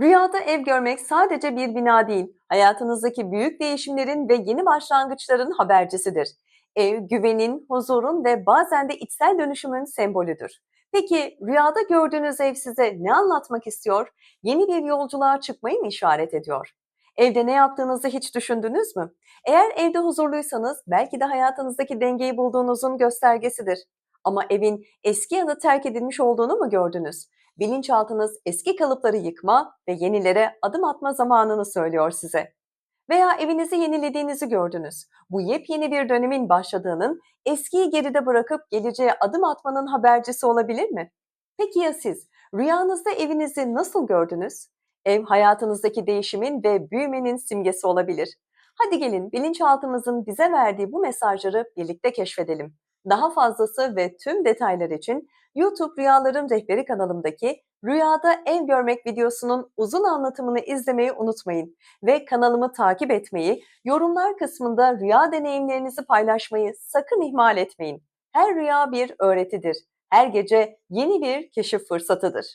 Rüyada ev görmek sadece bir bina değil, hayatınızdaki büyük değişimlerin ve yeni başlangıçların habercisidir. Ev, güvenin, huzurun ve bazen de içsel dönüşümün sembolüdür. Peki rüyada gördüğünüz ev size ne anlatmak istiyor? Yeni bir yolculuğa çıkmayı mı işaret ediyor? Evde ne yaptığınızı hiç düşündünüz mü? Eğer evde huzurluysanız belki de hayatınızdaki dengeyi bulduğunuzun göstergesidir. Ama evin eski ya da terk edilmiş olduğunu mu gördünüz? Bilinçaltınız eski kalıpları yıkma ve yenilere adım atma zamanını söylüyor size. Veya evinizi yenilediğinizi gördünüz. Bu yepyeni bir dönemin başladığının, eskiyi geride bırakıp geleceğe adım atmanın habercisi olabilir mi? Peki ya siz? Rüyanızda evinizi nasıl gördünüz? Ev hayatınızdaki değişimin ve büyümenin simgesi olabilir. Hadi gelin bilinçaltımızın bize verdiği bu mesajları birlikte keşfedelim. Daha fazlası ve tüm detaylar için YouTube Rüyaların Rehberi kanalımdaki Rüyada Ev Görmek videosunun uzun anlatımını izlemeyi unutmayın ve kanalımı takip etmeyi, yorumlar kısmında rüya deneyimlerinizi paylaşmayı sakın ihmal etmeyin. Her rüya bir öğretidir. Her gece yeni bir keşif fırsatıdır.